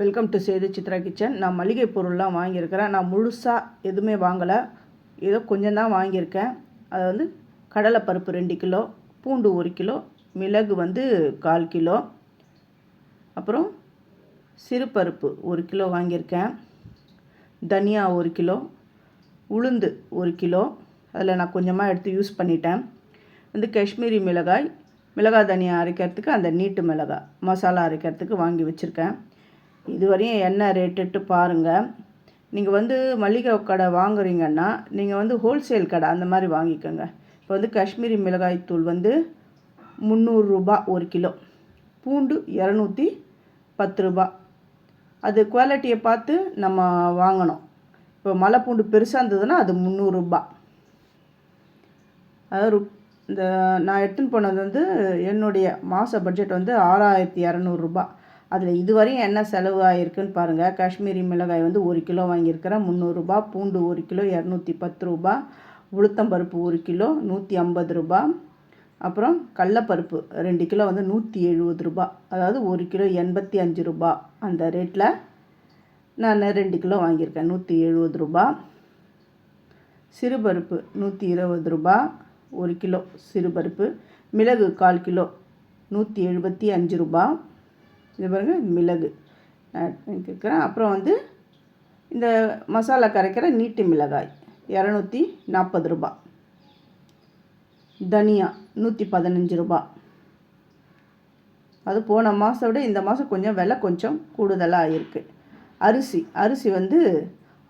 Welcome to Sethu Chithra kitchen நான் மளிகை பொருள்லாம் வாங்கியிருக்கிறேன். நான் முழுசாக எதுவுமே வாங்கலை. ஏதோ கொஞ்சம் தான் வாங்கியிருக்கேன். அது வந்து கடலைப்பருப்பு ரெண்டு கிலோ பூண்டு ஒரு கிலோ மிளகு வந்து கால் கிலோ அப்புறம் சிறுபருப்பு ஒரு கிலோ வாங்கியிருக்கேன். தனியா ஒரு கிலோ உளுந்து ஒரு கிலோ அதில் நான் கொஞ்சமாக எடுத்து யூஸ் பண்ணிட்டேன். வந்து காஷ்மீரி மிளகாய் மிளகாய் தனியா அரைக்கிறதுக்கு அந்த நீட்டு மிளகாய் மசாலா அரைக்கிறதுக்கு வாங்கி வச்சுருக்கேன். இதுவரையும் என்ன ரேட்டுட்டு பாருங்கள் நீங்கள் வந்து மளிகை கடை வாங்குறீங்கன்னா நீங்கள் வந்து ஹோல்சேல் கடை அந்த மாதிரி வாங்கிக்கோங்க. இப்போ வந்து காஷ்மீரி மிளகாய்த்தூள் வந்து முந்நூறுரூபா ஒரு கிலோ. பூண்டு இரநூத்தி பத்து ரூபா. அது குவாலிட்டியை பார்த்து நம்ம வாங்கணும். இப்போ மலை பூண்டு பெருசாக இருந்ததுன்னா அது முந்நூறுரூபா அதாவது இந்த நான் எடுத்துன்னு போனது வந்து என்னுடைய மாத பட்ஜெட் வந்து ஆறாயிரத்தி இரநூறுபா அதில் இதுவரையும் என்ன செலவு ஆகிருக்குன்னு பாருங்கள் காஷ்மீரி மிளகாய் வந்து ஒரு கிலோ வாங்கியிருக்கிறேன். முந்நூறுரூபா பூண்டு ஒரு கிலோ இரநூத்தி பத்து ரூபா உளுத்தம்பருப்பு ஒரு கிலோ நூற்றி ஐம்பது ரூபா அப்புறம் கடலப்பருப்பு ரெண்டு கிலோ வந்து நூற்றி எழுபது ரூபா அதாவது ஒரு கிலோ எண்பத்தி அஞ்சு ரூபா அந்த ரேட்டில் நான் ரெண்டு கிலோ வாங்கியிருக்கேன். நூற்றி எழுபது ரூபா சிறுபருப்பு நூற்றி இருபது ரூபா ஒரு கிலோ சிறுபருப்பு. மிளகு கால் கிலோ நூற்றி எழுபத்தி அஞ்சு ரூபா இது பாருங்க மிளகு. இருக்கிறேன் அப்புறம் வந்து இந்த மசாலா கரைக்கிற நீட்டு மிளகாய் இரநூத்தி நாற்பது ரூபா. தனியா நூற்றி பதினஞ்சு ரூபா. அது போன மாதம் விட இந்த மாதம் கொஞ்சம் விலை கொஞ்சம் கூடுதலாக ஆகிருக்கு அரிசி அரிசி வந்து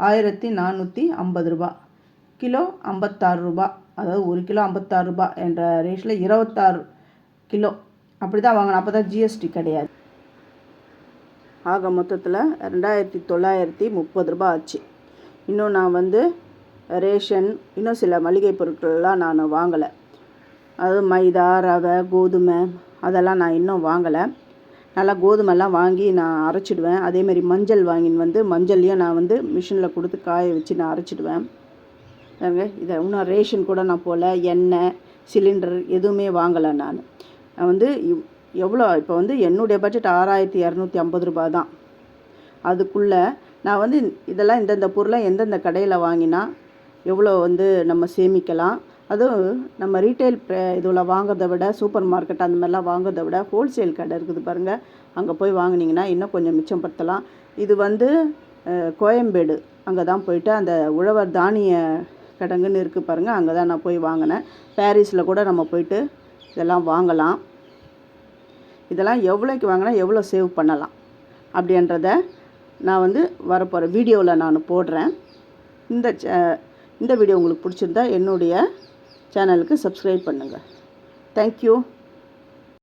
ஆயிரத்தி நானூற்றி ஐம்பது ரூபா. கிலோ ஐம்பத்தாறு ரூபா. அதாவது ஒரு கிலோ ஐம்பத்தாறு ரூபா என்ற ரேஷில் இருபத்தாறு கிலோ. அப்படி தான் வாங்கணும். அப்போ தான் ஜிஎஸ்டி கிடையாது. ஆக மொத்தத்தில் ரெண்டாயிரத்தி தொள்ளாயிரத்தி முப்பது ரூபா ஆச்சு. இன்னும் நான் வந்து ரேஷன் இன்னும் சில மளிகை பொருட்கள்லாம் நான் வாங்கலை. அது மைதா ரவை கோதுமை அதெல்லாம் நான் இன்னும் வாங்கலை. நல்லா கோதுமைலாம் வாங்கி நான் அரைச்சிடுவேன். அதேமாரி மஞ்சள் வாங்கின்னு வந்து மஞ்சள்லையும் நான் வந்து மிஷினில் கொடுத்து காய வச்சு நான் அரைச்சிடுவேன். இதை இன்னும் ரேஷன் கூட நான் போகல எண்ணெய் சிலிண்டர் எதுவுமே வாங்கலை நான். நான் வந்து இவ்- எவ்வளோ? இப்போ வந்து என்னுடைய பட்ஜெட் ஆறாயிரத்தி இரநூத்தி ஐம்பது ரூபாய் தான் அதுக்குள்ளே நான் வந்து இதெல்லாம் இந்தந்த பொருளை எந்தெந்த கடையில் வாங்கினா எவ்வளோ வந்து நம்ம சேமிக்கலாம். அதுவும் நம்ம ரீட்டைல் இதில் வாங்குறதை விட சூப்பர் மார்க்கெட் அந்த மாதிரிலாம் வாங்குறதை விட ஹோல்சேல் கடை இருக்குது பாருங்கள் அங்கே போய் வாங்குனீங்கன்னா இன்னும் கொஞ்சம் மிச்சப்படுத்தலாம். இது வந்து கோயம்பேடு. அங்கே தான் போயிட்டு அந்த உழவர் தானிய கிடங்குன்னு இருக்குது பாருங்கள் அங்கே தான் நான் போய் வாங்கினேன். பாரிஸில் கூட நம்ம போயிட்டு இதெல்லாம் வாங்கலாம். இதெல்லாம் எவ்வளோக்கு வாங்கினா எவ்வளோ சேவ் பண்ணலாம் அப்படின்றத நான் வந்து வரப்போகிற வீடியோவில் நான் போடுறேன். இந்த சே- இந்த வீடியோ உங்களுக்கு பிடிச்சிருந்தா என்னுடைய சேனலுக்கு சப்ஸ்கிரைப் பண்ணுங்கள் தேங்க்யூ